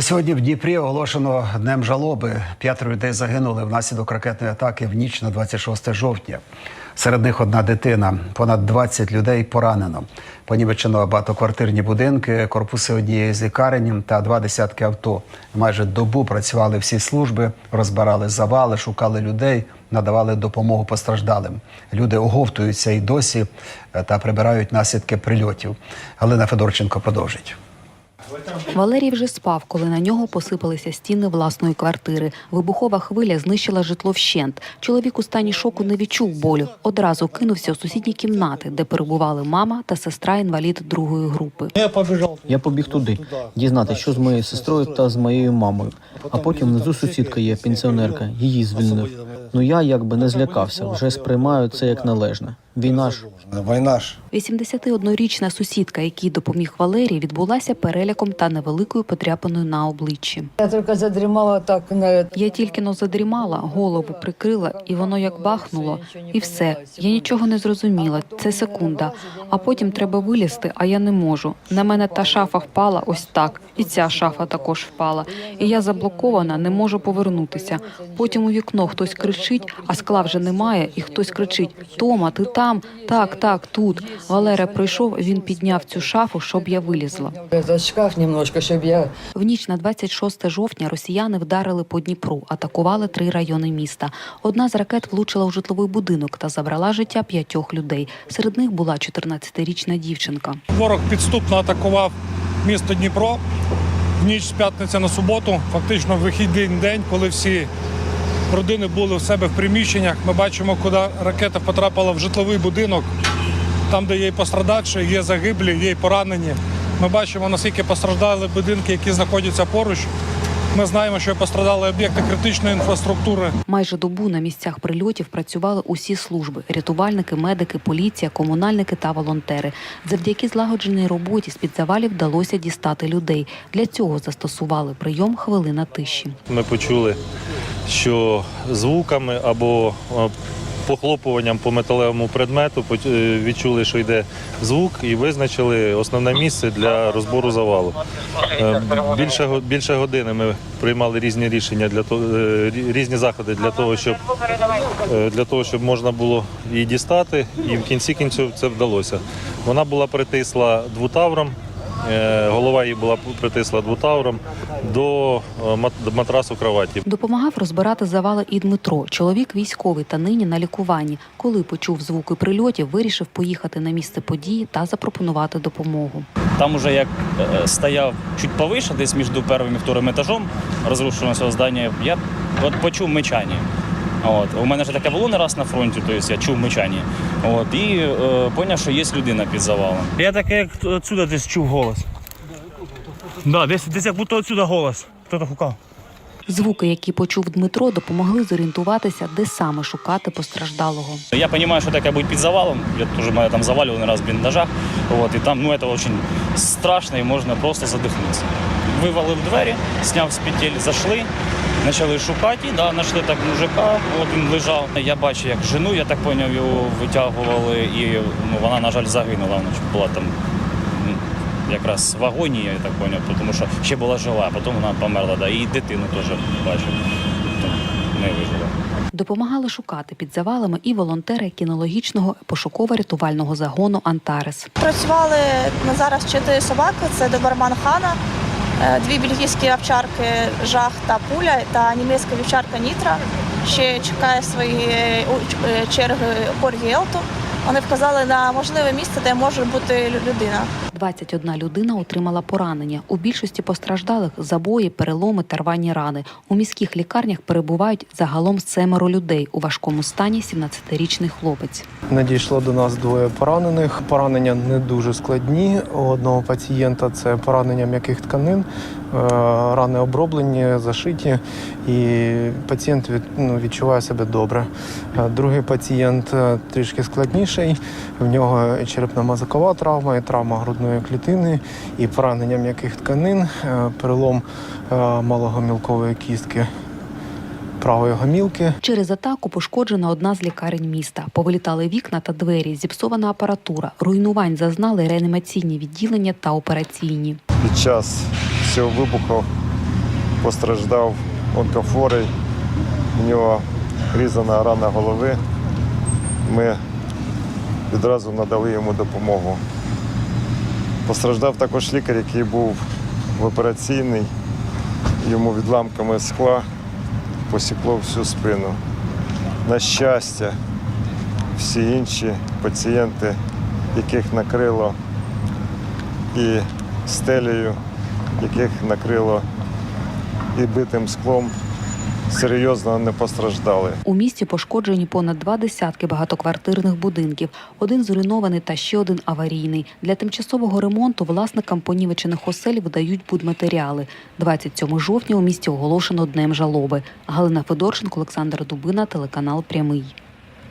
Сьогодні в Дніпрі оголошено днем жалоби. П'ятеро людей загинули внаслідок ракетної атаки в ніч на 26 жовтня. Серед них одна дитина. Понад 20 людей поранено. Понівечено багатоквартирні будинки, корпуси однієї з лікарень та два десятки авто. Майже добу працювали всі служби, розбирали завали, шукали людей, надавали допомогу постраждалим. Люди оговтуються і досі е, та прибирають наслідки прильотів. Галина Федорченко продовжить. Валерій вже спав, коли на нього посипалися стіни власної квартири. Вибухова хвиля знищила житло вщент. Чоловік у стані шоку не відчув болю. Одразу кинувся у сусідні кімнати, де перебували мама та сестра інвалід другої групи. Я. Я побіг туди, дізнатися, що з моєю сестрою та з моєю мамою. А потім внизу сусідка є, пенсіонерка, її звільнив. Ну я якби не злякався, вже сприймаю це як належне. Війна ж. Війна ж. 81-річна сусідка, якій допоміг Валерій, відбулася переляком та невеликою подряпиною на обличчі. Я только задрімала так на Я тільки но задрімала, голову прикрила, і воно як бахнуло, і все. Я нічого не зрозуміла. Це секунда. А потім треба вилізти, а я не можу. На мене та шафа впала ось так, і ця шафа також впала. І я заблокована, не можу повернутися. Потім у вікно хтось кричить, а скла вже немає, і хтось кричить: Тома, ти там? Так, так, тут. Валера прийшов, він підняв цю шафу, щоб я вилізла. этот шкаф немножко, щоб я В ніч на 26 жовтня росіяни вдарили по Дніпру, атакували три райони міста. Одна з ракет влучила у житловий будинок та забрала життя п'ятьох людей. Серед них була 14-річна дівчинка. Ворог підступно атакував місто Дніпро в ніч з п'ятниці на суботу, фактично в вихідний день, коли всі родини були в себе в приміщеннях. Ми бачимо, куди ракета потрапила в житловий будинок, там, де є і пострадавші, є загиблі, є і поранені. Ми бачимо, наскільки постраждали будинки, які знаходяться поруч. Ми знаємо, що пострадали об'єкти критичної інфраструктури. Майже добу на місцях прильотів працювали усі служби: рятувальники, медики, поліція, комунальники та волонтери. Завдяки злагодженій роботі з-під завалів вдалося дістати людей. Для цього застосували прийом хвилина тиші. Ми почули, що звуками або е, похлопуванням по металевому предмету е, відчули, що йде звук, і визначили основне місце для розбору завалу. Е, Більше, більше години ми приймали різні рішення для того, рі- різні заходи для того, щоб для того, щоб можна було її дістати, і в кінці кінців це вдалося. Вона була притисла двутавром. Е, Голова її була притисла двутавром до е, мат- матрасу кроваті. Допомагав розбирати завали і Дмитро. Чоловік військовий та нині на лікуванні. Коли почув звуки прильотів, вирішив поїхати на місце події та запропонувати допомогу. Там уже як е, стояв чуть повише, десь між першим і вторим етажом розрушеного здання, я от почув мечання. От. У мене ж таке було не раз на фронті, тобто я чув мечання. От. І е, зрозумів, що є людина під завалом. Я таке, як отсюда десь чув голос. Да, десь, десь як будто отсюда голос. Хто-то гукав. Звуки, які почув Дмитро, допомогли зорієнтуватися, де саме шукати постраждалого. Я розумію, що таке бути під завалом. Я теж мене там завалювали не раз в бліндажах. От. І там ну, це дуже страшно і можна просто задихнутися. Вивалив двері, зняв з петель, зайшли. Почали шукати, да, знайшли так мужика, от він лежав. Я бачу, як жену, я так зрозумів, його витягували, і ну, вона, на жаль, загинула. Вона була там якраз в агонії, я так зрозумів, тому що ще була жива, а потім вона померла. Да, і дитину теж бачив, тобто не вижила. Допомагали шукати під завалами і волонтери кінологічного пошуково-рятувального загону Антарес. Працювали на зараз чотири собаки: це доберман Хана, е, дві бельгійські овчарки Жах та Пуля та німецька вівчарка Нітра. Ще чекає свої е, е, черги Коргі Елту. Вони вказали на можливе місце, де може бути людина. 21 людина отримала поранення. У більшості постраждалих забої, переломи та рвані рани. У міських лікарнях перебувають загалом семеро людей. У важкому стані 17-річний хлопець. Надійшло до нас двоє поранених. Поранення не дуже складні. У одного пацієнта це поранення м'яких тканин, рани оброблені, зашиті, і пацієнт від, ну, відчуває себе добре. Е, Другий пацієнт е, трішки складніший. В нього черепно-мозокова травма, і травма грудної клітини, і поранення м'яких тканин, е, перелом е, малогомілкової кістки правої гомілки. Через атаку пошкоджена одна з лікарень міста. Повилітали вікна та двері, зіпсована апаратура. Руйнувань зазнали реанімаційні відділення та операційні. Під час цього вибуху постраждав онкофорий, у нього різана рана голови. Ми відразу надали йому допомогу. Постраждав також лікар, який був в операційній, йому відламками скла посікло всю спину. На щастя, всі інші пацієнти, яких накрило і стелею, яких накрило і битим склом, серйозно не постраждали. У місті пошкоджені понад два десятки багатоквартирних будинків. Один зруйнований та ще один аварійний. Для тимчасового ремонту власникам понівечених осель видають будматеріали. 27 жовтня у місті оголошено днем жалоби. Галина Федорченко, Олександр Дубина, телеканал Прямий.